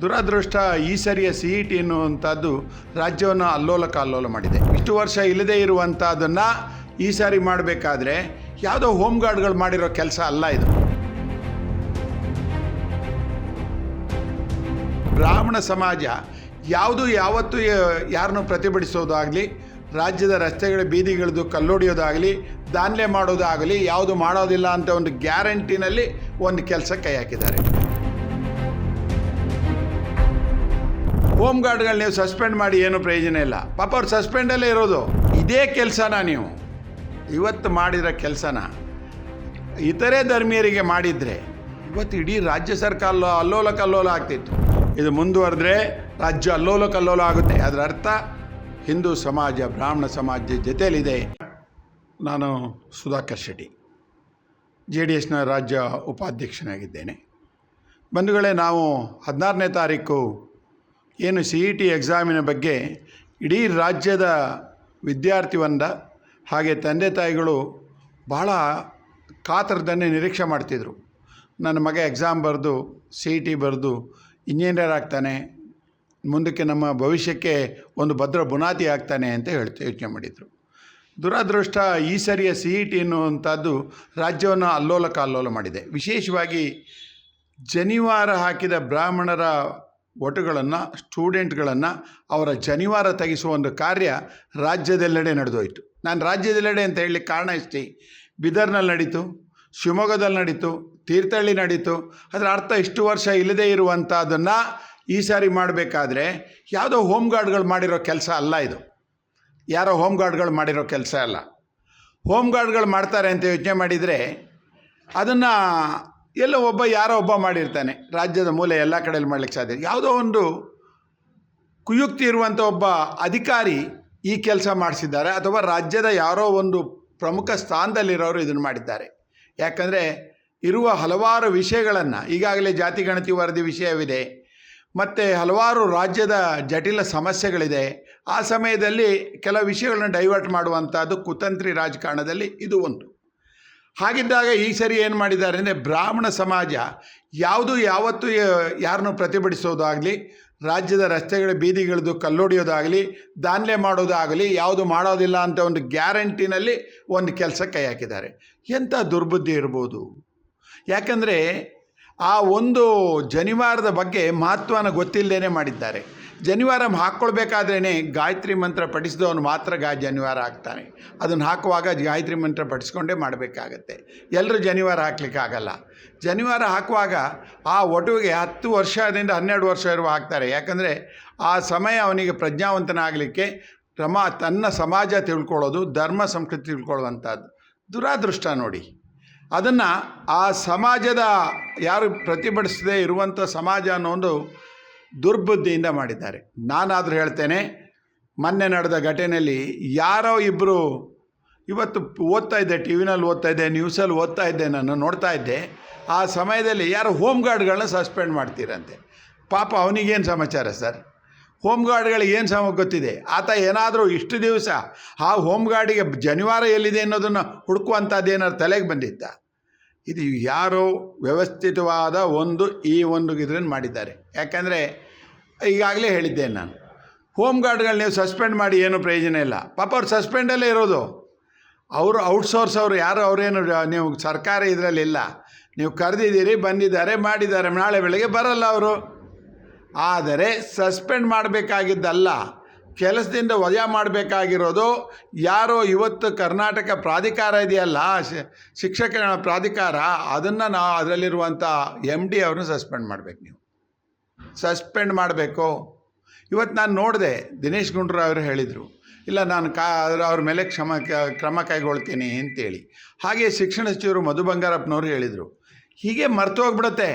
ದುರದೃಷ್ಟ ಈ ಸರಿಯ C E T ಎನ್ನುವಂಥದ್ದು ರಾಜ್ಯವನ್ನು ಅಲ್ಲೋಲ ಕಲ್ಲೋಲ ಮಾಡಿದೆ. ಇಷ್ಟು ವರ್ಷ ಇಲ್ಲದೇ ಇರುವಂಥದ್ದನ್ನು ಈ ಸಾರಿ ಮಾಡಬೇಕಾದ್ರೆ ಯಾವುದೋ ಹೋಮ್ ಗಾರ್ಡ್ಗಳು ಮಾಡಿರೋ ಕೆಲಸ ಅಲ್ಲ ಇದು. ಬ್ರಾಹ್ಮಣ ಸಮಾಜ ಯಾವುದು ಯಾವತ್ತೂ ಯಾರನ್ನು ಪ್ರತಿಭಟಿಸೋದಾಗಲಿ, ರಾಜ್ಯದ ರಸ್ತೆಗಳ ಬೀದಿಗಳದ್ದು ಕಲ್ಲೊಡಿಯೋದಾಗಲಿ, ದಾನ್ಲೆ ಮಾಡೋದಾಗಲಿ, ಯಾವುದು ಮಾಡೋದಿಲ್ಲ ಅಂತ ಒಂದು ಗ್ಯಾರಂಟಿನಲ್ಲಿ ಒಂದು ಕೆಲಸ ಕೈ ಹಾಕಿದ್ದಾರೆ. ಹೋಮ್ ಗಾರ್ಡ್ಗಳು ನೀವು ಸಸ್ಪೆಂಡ್ ಮಾಡಿ ಏನು ಪ್ರಯೋಜನ ಇಲ್ಲ. ಪಾಪ ಅವ್ರು ಸಸ್ಪೆಂಡಲ್ಲೇ ಇರೋದು. ಇದೇ ಕೆಲಸನ ನೀವು? ಇವತ್ತು ಮಾಡಿರೋ ಕೆಲಸನ? ಇತರೆ ಧರ್ಮೀಯರಿಗೆ ಮಾಡಿದರೆ ಇವತ್ತು ಇಡೀ ರಾಜ್ಯ ಸರ್ಕಾರ ಅಲ್ಲೋಲ ಕಲ್ಲೋಲ ಆಗ್ತಿತ್ತು. ಇದು ಮುಂದುವರೆದ್ರೆ ರಾಜ್ಯ ಅಲ್ಲೋಲ ಕಲ್ಲೋಲ ಆಗುತ್ತೆ. ಅದರ ಅರ್ಥ ಹಿಂದೂ ಸಮಾಜ, ಬ್ರಾಹ್ಮಣ ಸಮಾಜ ಜೊತೆಯಲ್ಲಿದೆ. ನಾನು ಸುಧಾಕರ್ ಶೆಟ್ಟಿ, ಜೆ ಡಿ ಎಸ್ನ ರಾಜ್ಯ ಉಪಾಧ್ಯಕ್ಷನಾಗಿದ್ದೇನೆ. ಬಂಧುಗಳೇ, ನಾವು ಹದಿನಾರನೇ ತಾರೀಕು ಏನು ಸಿ ಇ ಟಿ ಎಕ್ಸಾಮಿನ ಬಗ್ಗೆ ಇಡೀ ರಾಜ್ಯದ ವಿದ್ಯಾರ್ಥಿ ವೃಂದ ಹಾಗೆ ತಂದೆ ತಾಯಿಗಳು ಬಹಳ ಕಾತರದನ್ನೇ ನಿರೀಕ್ಷೆ ಮಾಡ್ತಿದ್ರು. ನನ್ನ ಮಗ ಎಕ್ಸಾಮ್ ಬರೆದು ಸಿ ಇ ಟಿ ಬರೆದು ಇಂಜಿನಿಯರ್ ಆಗ್ತಾನೆ, ಮುಂದಕ್ಕೆ ನಮ್ಮ ಭವಿಷ್ಯಕ್ಕೆ ಒಂದು ಭದ್ರ ಬುನಾದಿ ಆಗ್ತಾನೆ ಅಂತ ಹೇಳ್ತಾ ಯೋಚನೆ ಮಾಡಿದರು. ದುರದೃಷ್ಟ ಈ ಸರಿಯ ಸಿ ಇ ಟಿ ಎನ್ನುವಂಥದ್ದು ರಾಜ್ಯವನ್ನು ಅಲ್ಲೋಲ ಕಲ್ಲೋಲ ಮಾಡಿದೆ. ವಿಶೇಷವಾಗಿ ಜನಿವಾರ ಹಾಕಿದ ಬ್ರಾಹ್ಮಣರ ಒಟುಗಳನ್ನು, ಸ್ಟೂಡೆಂಟ್ಗಳನ್ನು ಅವರ ಜನಿವಾರ ತೆಗೆಸುವ ಒಂದು ಕಾರ್ಯ ರಾಜ್ಯದೆಲ್ಲೆಡೆ ನಡೆದೋಯಿತು. ನಾನು ರಾಜ್ಯದೆಲ್ಲೆಡೆ ಅಂತ ಹೇಳಲಿಕ್ಕೆ ಕಾರಣ ಇಷ್ಟೇ ಬಿದರ್ನಲ್ಲಿ ನಡೀತು, ಶಿವಮೊಗ್ಗದಲ್ಲಿ ನಡೀತು, ತೀರ್ಥಹಳ್ಳಿ ನಡೀತು, ಅದರ ಅರ್ಥ ಇಷ್ಟು ವರ್ಷ ಇಲ್ಲದೇ ಇರುವಂಥದ್ದನ್ನು ಈ ಸಾರಿ ಮಾಡಬೇಕಾದ್ರೆ ಯಾವುದೋ ಹೋಮ್ ಗಾರ್ಡ್ಗಳು ಮಾಡಿರೋ ಕೆಲಸ ಅಲ್ಲ ಇದು. ಯಾರೋ ಹೋಮ್ ಗಾರ್ಡ್ಗಳು ಮಾಡಿರೋ ಕೆಲಸ ಅಲ್ಲ. ಹೋಮ್ ಗಾರ್ಡ್ಗಳು ಮಾಡ್ತಾರೆ ಅಂತ ಯೋಚನೆ ಮಾಡಿದರೆ ಅದನ್ನು ಎಲ್ಲೋ ಒಬ್ಬ ಯಾರೋ ಒಬ್ಬ ಮಾಡಿರ್ತಾನೆ. ರಾಜ್ಯದ ಮೂಲೆ ಎಲ್ಲ ಕಡೆಯಲ್ಲಿ ಮಾಡ್ಲಿಕ್ಕೆ ಸಾಧ್ಯ ಯಾವುದೋ ಒಂದು ಕುಯುಕ್ತಿ ಇರುವಂಥ ಒಬ್ಬ ಅಧಿಕಾರಿ ಈ ಕೆಲಸ ಮಾಡಿಸಿದ್ದಾರೆ. ಅಥವಾ ರಾಜ್ಯದ ಯಾರೋ ಒಂದು ಪ್ರಮುಖ ಸ್ಥಾನದಲ್ಲಿರೋರು ಇದನ್ನು ಮಾಡಿದ್ದಾರೆ. ಯಾಕಂದರೆ ಇರುವ ಹಲವಾರು ವಿಷಯಗಳನ್ನು, ಈಗಾಗಲೇ ಜಾತಿ ಗಣತಿ ವರದಿ ವಿಷಯವಿದೆ, ಮತ್ತು ಹಲವಾರು ರಾಜ್ಯದ ಜಟಿಲ ಸಮಸ್ಯೆಗಳಿದೆ. ಆ ಸಮಯದಲ್ಲಿ ಕೆಲವು ವಿಷಯಗಳನ್ನ ಡೈವರ್ಟ್ ಮಾಡುವಂಥದ್ದು ಕುತಂತ್ರಿ ರಾಜಕಾರಣದಲ್ಲಿ ಇದು ಒಂದು. ಹಾಗಿದ್ದಾಗ ಈ ಸರಿ ಏನು ಮಾಡಿದ್ದಾರೆ ಅಂದರೆ ಬ್ರಾಹ್ಮಣ ಸಮಾಜ ಯಾವುದು ಯಾವತ್ತೂ ಯಾರನ್ನು ಪ್ರತಿಭಟಿಸೋದಾಗಲಿ, ರಾಜ್ಯದ ರಸ್ತೆಗಳ ಬೀದಿಗಳದ್ದು ಕಲ್ಲೊಡಿಯೋದಾಗಲಿ, ದಾನ್ಲೆ ಮಾಡೋದಾಗಲಿ, ಯಾವುದು ಮಾಡೋದಿಲ್ಲ ಅಂತ ಒಂದು ಗ್ಯಾರಂಟಿನಲ್ಲಿ ಒಂದು ಕೆಲಸ ಕೈ ಹಾಕಿದ್ದಾರೆ. ಎಂಥ ದುರ್ಬುದ್ಧಿ ಇರ್ಬೋದು? ಯಾಕಂದರೆ ಆ ಒಂದು ಜನಿವಾರದ ಬಗ್ಗೆ ಮಹತ್ವನ ಗೊತ್ತಿಲ್ಲದೇ ಮಾಡಿದ್ದಾರೆ. ಜನಿವಾರ ಹಾಕ್ಕೊಳ್ಬೇಕಾದ್ರೇ ಗಾಯತ್ರಿ ಮಂತ್ರ ಪಠಿಸಿದವನು ಮಾತ್ರ ಗಾ ಜನಿವಾರ ಹಾಕ್ತಾನೆ ಅದನ್ನು ಹಾಕುವಾಗ ಗಾಯತ್ರಿ ಮಂತ್ರ ಪಠಿಸ್ಕೊಂಡೇ ಮಾಡಬೇಕಾಗತ್ತೆ. ಎಲ್ಲರೂ ಜನಿವಾರ ಹಾಕ್ಲಿಕ್ಕಾಗಲ್ಲ. ಜನಿವಾರ ಹಾಕುವಾಗ ಆ ಒಟುವಿಗೆ ಹತ್ತು ವರ್ಷದಿಂದ ಹನ್ನೆರಡು ವರ್ಷ ಹಾಕ್ತಾರೆ. ಯಾಕಂದರೆ ಆ ಸಮಯ ಅವನಿಗೆ ಪ್ರಜ್ಞಾವಂತನಾಗಲಿಕ್ಕೆ ಕ್ರಮ ತನ್ನ ಸಮಾಜ ತಿಳ್ಕೊಳ್ಳೋದು, ಧರ್ಮ ಸಂಸ್ಕೃತಿ ತಿಳ್ಕೊಳ್ಳುವಂಥದ್ದು. ದುರಾದೃಷ್ಟ ನೋಡಿ. ಅದನ್ನು ಆ ಸಮಾಜದ ಯಾರು ಪ್ರತಿಭಟಿಸದೇ ಇರುವಂಥ ಸಮಾಜ ಅನ್ನೋ ಒಂದು ದುರ್ಬುದ್ಧಿಯಿಂದ ಮಾಡಿದ್ದಾರೆ. ನಾನಾದರೂ ಹೇಳ್ತೇನೆ, ಮೊನ್ನೆ ನಡೆದ ಘಟನೆಯಲ್ಲಿ ಯಾರೋ ಇಬ್ಬರು ಇವತ್ತು ಓದ್ತಾ ಇದ್ದೆ, ಟಿ ವಿನಲ್ಲಿ ಓದ್ತಾ ಇದ್ದೆ, ನ್ಯೂಸಲ್ಲಿ ಓದ್ತಾ ಇದ್ದೆ ನಾನು ನೋಡ್ತಾ ಇದ್ದೆ. ಆ ಸಮಯದಲ್ಲಿ ಯಾರೋ ಹೋಮ್ ಗಾರ್ಡ್ಗಳನ್ನ ಸಸ್ಪೆಂಡ್ ಮಾಡ್ತೀರಂತೆ? ಪಾಪ ಅವನಿಗೇನು ಸಮಾಚಾರ ಸರ್? ಹೋಮ್ ಗಾರ್ಡ್ಗಳಿಗೆ ಏನು ಸಮ, ಗೊತ್ತಿದೆ? ಆತ ಏನಾದರೂ ಇಷ್ಟು ದಿವಸ ಆ ಹೋಮ್ ಗಾರ್ಡಿಗೆ ಜನಿವಾರ ಎಲ್ಲಿದೆ ಅನ್ನೋದನ್ನು ಹುಡುಕುವಂಥದ್ದು ಏನಾದ್ರು ತಲೆಗೆ ಬಂದಿದ್ದ ಇದು ಯಾರೋ ವ್ಯವಸ್ಥಿತವಾದ ಒಂದು ಈ ಒಂದು ಇದನ್ನು ಮಾಡಿದ್ದಾರೆ. ಯಾಕಂದರೆ ಈಗಾಗಲೇ ಹೇಳಿದ್ದೇನೆ ನಾನು. ಹೋಮ್ ಗಾರ್ಡ್ಗಳು ನೀವು ಸಸ್ಪೆಂಡ್ ಮಾಡಿ ಏನೂ ಪ್ರಯೋಜನ ಇಲ್ಲ. ಪಾಪ ಅವ್ರು ಸಸ್ಪೆಂಡಲ್ಲೇ ಇರೋದು. ಅವರು ಔಟ್ಸೋರ್ಸ್ ಅವರು ಯಾರು, ಅವರೇನು ನೀವು ಸರ್ಕಾರ ಇದರಲ್ಲಿ ಇಲ್ಲ. ನೀವು ಕರೆದಿದ್ದೀರಿ, ಬಂದಿದ್ದಾರೆ, ಮಾಡಿದ್ದಾರೆ, ನಾಳೆ ಬೆಳಗ್ಗೆ ಬರಲ್ಲ ಅವರು. ಆದರೆ ಸಸ್ಪೆಂಡ್ ಮಾಡಬೇಕಾಗಿದ್ದಲ್ಲ. ಕೆಲಸದಿಂದ ವಜಾ ಮಾಡಬೇಕಾಗಿರೋದು ಯಾರೋ ಇವತ್ತು ಕರ್ನಾಟಕ ಪ್ರಾಧಿಕಾರ ಇದೆಯಲ್ಲ, ಶಿ- ಶಿಕ್ಷಕಗಳ ಪ್ರಾಧಿಕಾರ, ಅದನ್ನು ನಾವು ಅದರಲ್ಲಿರುವಂಥ ಎಂ ಡಿ ಅವ್ರನ್ನ ಸಸ್ಪೆಂಡ್ ಮಾಡಬೇಕು ನೀವು. ಸಸ್ಪೆಂಡ್ ಮಾಡಬೇಕು. ಇವತ್ತು ನಾನು ನೋಡಿದೆ, ದಿನೇಶ್ ಗುಂಡ್ರಾವ್ ಅವರು ಹೇಳಿದರು, ಇಲ್ಲ ನಾನು ಕಾ ಅವ್ರ ಮೇಲೆ ಕ್ಷಮ ಕ್ರಮ ಕೈಗೊಳ್ತೀನಿ ಅಂತೇಳಿ. ಹಾಗೆ ಶಿಕ್ಷಣ ಸಚಿವರು ಮಧು ಬಂಗಾರಪ್ಪನವರು ಹೇಳಿದರು. ಹೀಗೆ ಮರ್ತು ಹೋಗ್ಬಿಡುತ್ತೆ.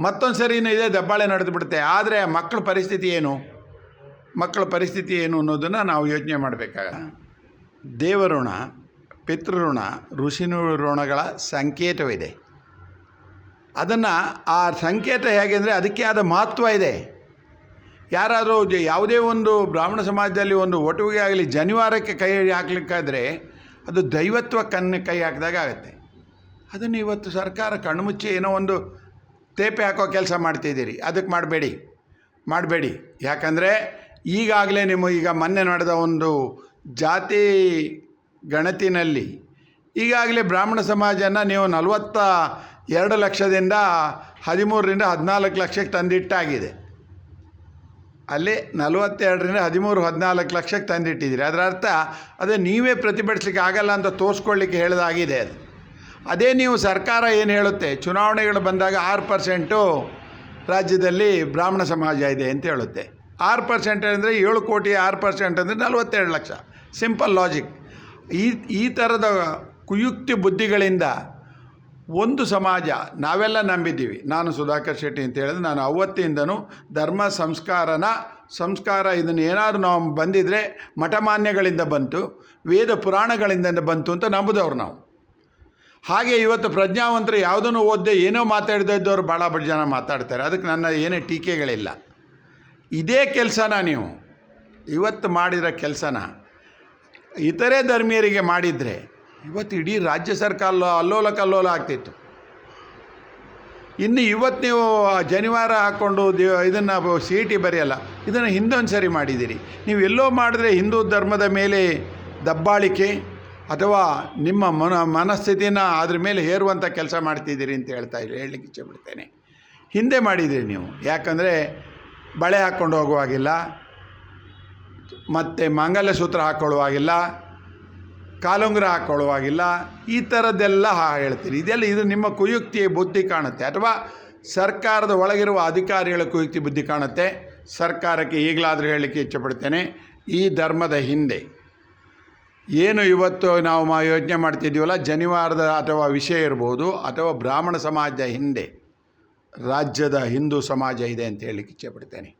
ಮತ್ತೊಂದು ಸರಿ ಇದೇ ದಬ್ಬಾಳೆ ನಡೆದು ಬಿಡುತ್ತೆ. ಆದರೆ ಮಕ್ಕಳ ಪರಿಸ್ಥಿತಿ ಏನು? ಮಕ್ಕಳ ಪರಿಸ್ಥಿತಿ ಏನು ಅನ್ನೋದನ್ನು ನಾವು ಯೋಚನೆ ಮಾಡಬೇಕಾಗ ದೇವಋಣ, ಪಿತೃಋಣ, ಋಷಿನು ಋಣಗಳ ಸಂಕೇತವಿದೆ. ಅದನ್ನು ಆ ಸಂಕೇತ ಹೇಗೆ ಅಂದರೆ ಅದಕ್ಕೆ ಆದ ಮಹತ್ವ ಇದೆ. ಯಾರಾದರೂ ಯಾವುದೇ ಒಂದು ಬ್ರಾಹ್ಮಣ ಸಮಾಜದಲ್ಲಿ ಒಂದು ಒಟುವಿಗೆ ಆಗಲಿ, ಜನಿವಾರಕ್ಕೆ ಕೈ ಹಾಕ್ಲಿಕ್ಕಾದರೆ ಅದು ದೈವತ್ವ ಕಣ್ಣು ಕೈ ಹಾಕಿದಾಗ ಆಗುತ್ತೆ. ಅದನ್ನು ಇವತ್ತು ಸರ್ಕಾರ ಕಣ್ಮುಚ್ಚಿ ಏನೋ ಒಂದು ತೇಪೆ ಹಾಕೋ ಕೆಲಸ ಮಾಡ್ತಿದ್ದೀರಿ ಅದಕ್ಕೆ ಮಾಡಬೇಡಿ. ಮಾಡಬೇಡಿ. ಯಾಕಂದರೆ ಈಗಾಗಲೇ ನಿಮ್ಮ ಈಗ ಮೊನ್ನೆ ನಡೆದ ಒಂದು ಜಾತಿ ಗಣತಿನಲ್ಲಿ ಈಗಾಗಲೇ ಬ್ರಾಹ್ಮಣ ಸಮಾಜನ ನೀವು ನಲವತ್ತ ಎರಡು ಲಕ್ಷದಿಂದ ಹದಿಮೂರರಿಂದ ಹದಿನಾಲ್ಕು ಲಕ್ಷಕ್ಕೆ ತಂದಿಟ್ಟಾಗಿದೆ. ಅಲ್ಲಿ ನಲವತ್ತೆರಡರಿಂದ ಹದಿಮೂರು, ಹದಿನಾಲ್ಕು ಲಕ್ಷಕ್ಕೆ ತಂದಿಟ್ಟಿದ್ದೀರಿ. ಅದರ ಅರ್ಥ ಅದೇ ನೀವೇ ಪ್ರತಿಭಟಿಸ್ಲಿಕ್ಕೆ ಆಗಲ್ಲ ಅಂತ ತೋರಿಸ್ಕೊಳ್ಳಿಕ್ಕೆ ಹೇಳೋದಾಗಿದೆ ಅದು. ಅದೇ ನೀವು ಸರ್ಕಾರ ಏನು ಹೇಳುತ್ತೆ? ಚುನಾವಣೆಗಳು ಬಂದಾಗ ಆರು ಪರ್ಸೆಂಟು ರಾಜ್ಯದಲ್ಲಿ ಬ್ರಾಹ್ಮಣ ಸಮಾಜ ಇದೆ ಅಂತ ಹೇಳುತ್ತೆ. ಆರು ಪರ್ಸೆಂಟ್ ಅಂದರೆ ಏಳು ಕೋಟಿ ಆರು ಪರ್ಸೆಂಟ್ ಅಂದರೆ ನಲವತ್ತೆರಡು ಲಕ್ಷ. Simple logic. ಈ ಈ ಥರದ ಕುಯುಕ್ತಿ ಬುದ್ಧಿಗಳಿಂದ ಒಂದು ಸಮಾಜ, ನಾವೆಲ್ಲ ನಂಬಿದ್ದೀವಿ. ನಾನು ಸುಧಾಕರ್ ಶೆಟ್ಟಿ ಅಂತ ಹೇಳಿದ್ರೆ ನಾನು ಅವತ್ತಿಂದನೂ ಧರ್ಮ ಸಂಸ್ಕಾರನ, ಸಂಸ್ಕಾರ ಇದನ್ನು ಏನಾದರೂ ನಾವು ಬಂದಿದ್ದರೆ ಮಠಮಾನ್ಯಗಳಿಂದ ಬಂತು, ವೇದ ಪುರಾಣಗಳಿಂದ ಬಂತು ಅಂತ ನಂಬುದವ್ರು ನಾವು. ಹಾಗೆ ಇವತ್ತು ಪ್ರಜ್ಞಾವಂತರು ಯಾವುದನ್ನು ಓದ್ದೆ ಏನೋ ಮಾತಾಡದೇ ಇದ್ದವ್ರು ಭಾಳ ಬಡ ಜನ ಮಾತಾಡ್ತಾರೆ. ಅದಕ್ಕೆ ನನ್ನ ಏನೇ ಟೀಕೆಗಳಿಲ್ಲ. ಇದೇ ಕೆಲಸನ ನೀವು. ಇವತ್ತು ಮಾಡಿರೋ ಕೆಲಸನ. ಇತರೆ ಧರ್ಮೀಯರಿಗೆ ಮಾಡಿದರೆ ಇವತ್ತು ಇಡೀ ರಾಜ್ಯ ಸರ್ಕಾರ ಅಲ್ಲೋಲ ಕಲ್ಲೋಲ ಆಗ್ತಿತ್ತು. ಇನ್ನು ಇವತ್ತು ನೀವು ಜನಿವಾರ ಹಾಕ್ಕೊಂಡು ದೇ ಇದನ್ನು ಸಿ ಇ ಟಿ ಬರೆಯಲ್ಲ, ಇದನ್ನು ಹಿಂದೊಂದು ಸರಿ ಮಾಡಿದ್ದೀರಿ. ನೀವು ಎಲ್ಲೋ ಮಾಡಿದ್ರೆ ಹಿಂದೂ ಧರ್ಮದ ಮೇಲೆ ದಬ್ಬಾಳಿಕೆ ಅಥವಾ ನಿಮ್ಮ ಮನ ಮನಸ್ಥಿತಿನ ಅದ್ರ ಮೇಲೆ ಹೇರುವಂಥ ಕೆಲಸ ಮಾಡ್ತಿದ್ದೀರಿ ಅಂತ ಹೇಳ್ತಾ ಹೇಳಲಿಕ್ಕೆ ಇಚ್ಛೆ ಬಿಡ್ತೇನೆ ಹಿಂದೆ ಮಾಡಿದ್ದೀರಿ ನೀವು. ಯಾಕಂದರೆ ಬಳೆ ಹಾಕ್ಕೊಂಡು ಹೋಗುವಾಗಿಲ್ಲ, ಮತ್ತು ಮಾಂಗಲ್ಯ ಸೂತ್ರ ಹಾಕ್ಕೊಳ್ಳುವಾಗಿಲ್ಲ ಕಾಲುಂಗುರ ಹಾಕ್ಕೊಳ್ಳುವಾಗಿಲ್ಲ ಈ ಥರದ್ದೆಲ್ಲ ಹೇಳ್ತೀರಿ ಇದೆಲ್ಲ ಇದು ನಿಮ್ಮ ಕುಯುಕ್ತಿ ಬುದ್ಧಿ ಕಾಣುತ್ತೆ ಅಥವಾ ಸರ್ಕಾರದ ಒಳಗಿರುವ ಅಧಿಕಾರಿಗಳ ಕುಯುಕ್ತಿ ಬುದ್ಧಿ ಕಾಣುತ್ತೆ? ಸರ್ಕಾರಕ್ಕೆ ಈಗಲಾದರೂ ಹೇಳಲಿಕ್ಕೆ ಇಚ್ಛೆಪಡ್ತೇನೆ, ಈ ಧರ್ಮದ ಹಿಂದೆ. ಏನು ಇವತ್ತು ನಾವು ಮಾ ಯೋಚನೆ ಮಾಡ್ತಿದ್ದೀವಲ್ಲ, ಜನಿವಾರದ ಅಥವಾ ವಿಷಯ ಇರ್ಬೋದು, ಅಥವಾ ಬ್ರಾಹ್ಮಣ ಸಮಾಜದ ಹಿಂದೆ. ರಾಜ್ಯದ ಹಿಂದೂ ಸಮಾಜ ಇದೆ ಅಂತ ಹೇಳಲಿಕ್ಕೆ ಇಚ್ಛೆಪಡ್ತೇನೆ.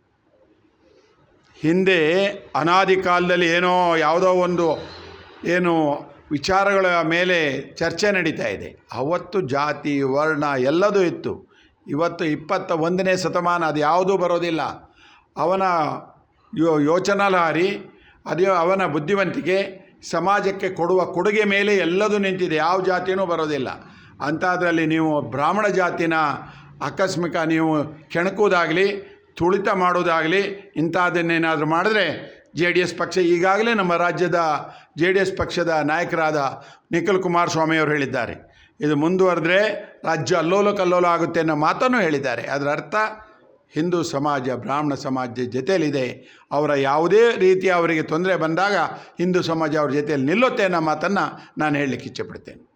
ಹಿಂದೆ ಅನಾದಿ ಕಾಲದಲ್ಲಿ ಏನೋ ಯಾವುದೋ ಒಂದು ಏನು ವಿಚಾರಗಳ ಮೇಲೆ ಚರ್ಚೆ ನಡೀತಾ ಇದೆ. ಅವತ್ತು ಜಾತಿ, ವರ್ಣ ಎಲ್ಲದೂ ಇತ್ತು. ಇವತ್ತು ಇಪ್ಪತ್ತ ಒಂದನೇ ಶತಮಾನ ಅದು ಯಾವುದೂ ಬರೋದಿಲ್ಲ. ಅವನ ಯೋ, ಯೋಚನಾಲಹಾರಿ, ಅದೇ ಅವನ ಬುದ್ಧಿವಂತಿಕೆ ಸಮಾಜಕ್ಕೆ ಕೊಡುವ ಕೊಡುಗೆ ಮೇಲೆ ಎಲ್ಲದೂ ನಿಂತಿದೆ. ಯಾವ ಜಾತಿಯೂ ಬರೋದಿಲ್ಲ. ಅಂಥದ್ರಲ್ಲಿ ನೀವು ಬ್ರಾಹ್ಮಣ ಜಾತಿನ ಆಕಸ್ಮಿಕ ನೀವು ಕೆಣಕುವುದಾಗಲಿ, ತುಳಿತ ಮಾಡೋದಾಗಲಿ ಇಂಥದ್ದನ್ನೇನಾದರೂ ಮಾಡಿದ್ರೆ ಜೆ ಡಿ ಎಸ್ ಪಕ್ಷ ಈಗಾಗಲೇ ನಮ್ಮ ರಾಜ್ಯದ ಜೆ ಡಿ ಎಸ್ ಪಕ್ಷದ ನಾಯಕರಾದ ನಿಖಿಲ್ ಕುಮಾರಸ್ವಾಮಿಯವರು ಹೇಳಿದ್ದಾರೆ. ಇದು ಮುಂದುವರೆದ್ರೆ ರಾಜ್ಯ ಅಲ್ಲೋಲ ಕಲ್ಲೋಲ ಆಗುತ್ತೆ ಅನ್ನೋ ಮಾತನ್ನು ಹೇಳಿದ್ದಾರೆ. ಅದರ ಅರ್ಥ ಹಿಂದೂ ಸಮಾಜ, ಬ್ರಾಹ್ಮಣ ಸಮಾಜ ಜೊತೆಯಲ್ಲಿದೆ. ಅವರ ಯಾವುದೇ ರೀತಿಯ ಅವರಿಗೆ ತೊಂದರೆ ಬಂದಾಗ ಹಿಂದೂ ಸಮಾಜ ಅವ್ರ ಜೊತೆಯಲ್ಲಿ ನಿಲ್ಲುತ್ತೆ ಅನ್ನೋ ಮಾತನ್ನು ನಾನು ಹೇಳಲಿಕ್ಕೆ ಇಚ್ಛೆಪಡ್ತೇನೆ.